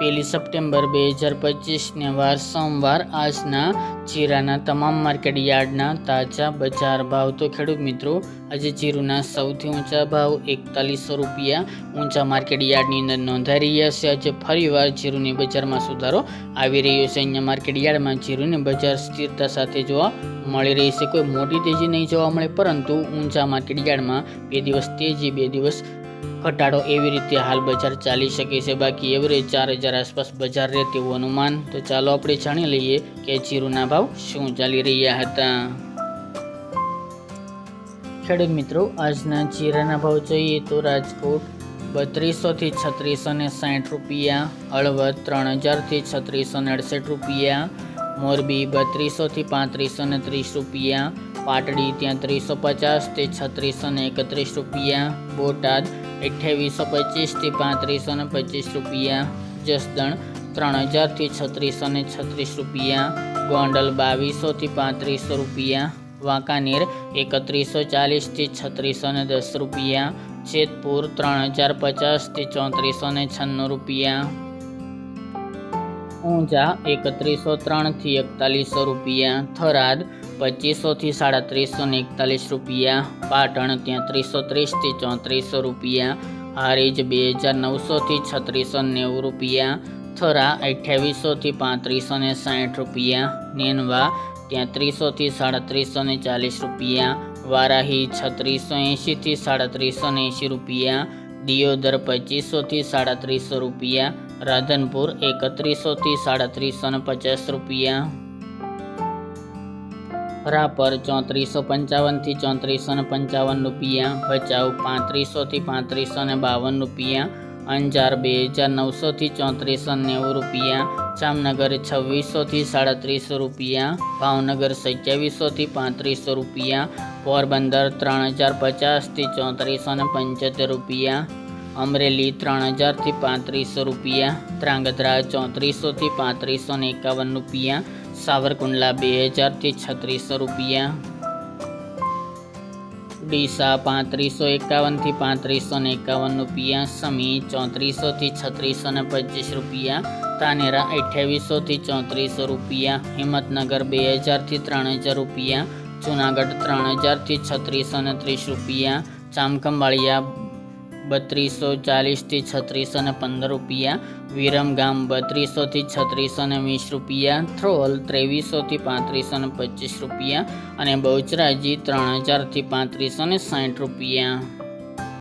પહેલી સપ્ટેમ્બર બે હજાર પચીસને વાર સોમવાર આજના જીરાના તમામ માર્કેટ યાર્ડના તાજા બજાર ભાવ. તો ખેડૂત મિત્રો, આજે જીરુના સૌથી ઊંચા ભાવ એકતાલીસો રૂપિયા ઊંચા માર્કેટ યાર્ડની અંદર નોંધાઈ રહ્યા છે. આજે ફરીવાર જીરુની બજારમાં સુધારો આવી રહ્યો છે. અહીંયા માર્કેટ યાર્ડમાં જીરુની બજાર સ્થિરતા સાથે જોવા મળી રહી છે. કોઈ મોટી તેજી નહીં જોવા મળે, પરંતુ ઊંચા માર્કેટ યાર્ડમાં બે દિવસ તેજી, બે દિવસ ઘટાડો એવી રીતે હાલ બજાર ચાલી શકે છે. બાકી એવરેજ ચાર હજાર આસપાસ બજાર રહે તેવું અનુમાન તો ચાલો આપણે જાણી લઈએ કે જીરુના ભાવ શું ચાલી રહ્યા હતા. ખેડૂત મિત્રો, આજના જીરાના ભાવ જોઈએ તો રાજકોટ બત્રીસોથી છત્રીસો ને સાઠ રૂપિયા, હળવદ ત્રણ હજારથી છત્રીસો ને અડસઠ રૂપિયા, મોરબી બત્રીસોથી પાંત્રીસો ને ત્રીસ રૂપિયા, પાટડી ત્યાં ત્રીસો પચાસથી છત્રીસો ને એકત્રીસ રૂપિયા, બોટાદ અઠ્યાવીસો પચીસથી પાંત્રીસો ને પચીસ રૂપિયા, જસદણ ત્રણ હજારથી છત્રીસો ને છત્રીસ રૂપિયા, ગોંડલ બાવીસોથી પાંત્રીસો રૂપિયા, વાંકાનેર એકત્રીસો ચાલીસથી છત્રીસો ને દસ રૂપિયા, જેતપુર ત્રણ હજાર પચાસથી ચોત્રીસો ને છન્નું રૂપિયા, ઊંઝા એકત્રીસો ત્રણથી એકતાલીસો રૂપિયા, થરાદ પચીસોથી સાડત્રીસો ને એકતાલીસ રૂપિયા. પાટણ ત્યાં ત્રીસો ત્રીસથી ચોત્રીસો રૂપિયા. હારીજ બે હજાર નવસોથી છત્રીસો નેવું રૂપિયા. થરા અઠ્યાવીસોથી પાંત્રીસો ને સાઠ રૂપિયા. નેનવા ત્યાં ત્રીસોથી સાડત્રીસો ને ચાલીસ રૂપિયા. વારાહી છત્રીસો એંશીથી સાડત્રીસો ને એંશી રૂપિયા. દિયોદર પચીસોથી સાડત્રીસો રૂપિયા. રાધનપુર એકત્રીસોથી સાડત્રીસો ને પચાસ રૂપિયા. રાપર ચોત્રીસો પંચાવનથી ચોત્રીસો ને પંચાવન રૂપિયા, ભચાઉ પાંત્રીસોથી પાંત્રીસો ને બાવન રૂપિયા, અંજાર બે હજાર નવસોથી ચોત્રીસો નેવું રૂપિયા, જામનગર છવ્વીસોથી સાડત્રીસો રૂપિયા, ભાવનગર સત્યાવીસોથી પાંત્રીસો રૂપિયા, પોરબંદર ત્રણ હજાર પચાસથી ચોત્રીસો ને પંચોતેર રૂપિયા, અમરેલી ત્રણ હજારથી પાંત્રીસો રૂપિયા, ધ્રાંગધ્રા ચોત્રીસોથી પાંત્રીસો ને એકાવન રૂપિયા સાવરકુંડલા બે હજારથી છત્રીસો રૂપિયા. ડીસા પાંત્રીસો એકાવનથી પાંત્રીસો ને એકાવન રૂપિયા. સમી ચોત્રીસોથી છત્રીસો ને પચીસ રૂપિયા. તાનેરા અઠ્યાવીસોથી ચોત્રીસો રૂપિયા. હિંમતનગર બે હજારથી ત્રણ હજાર રૂપિયા. જૂનાગઢ ત્રણ હજારથી છત્રીસો ને ત્રીસ રૂપિયા. ચામખંભાળિયા બત્રીસો ચાલીસથી છત્રીસો ને પંદર રૂપિયા. વિરમગામ બત્રીસોથી છત્રીસો ને વીસ રૂપિયા. થ્રોલ ત્રેવીસોથી પાંત્રીસો ને પચીસ રૂપિયા. અને બહુચરાજી ત્રણ હજારથી પાંત્રીસો ને સાઠ રૂપિયા.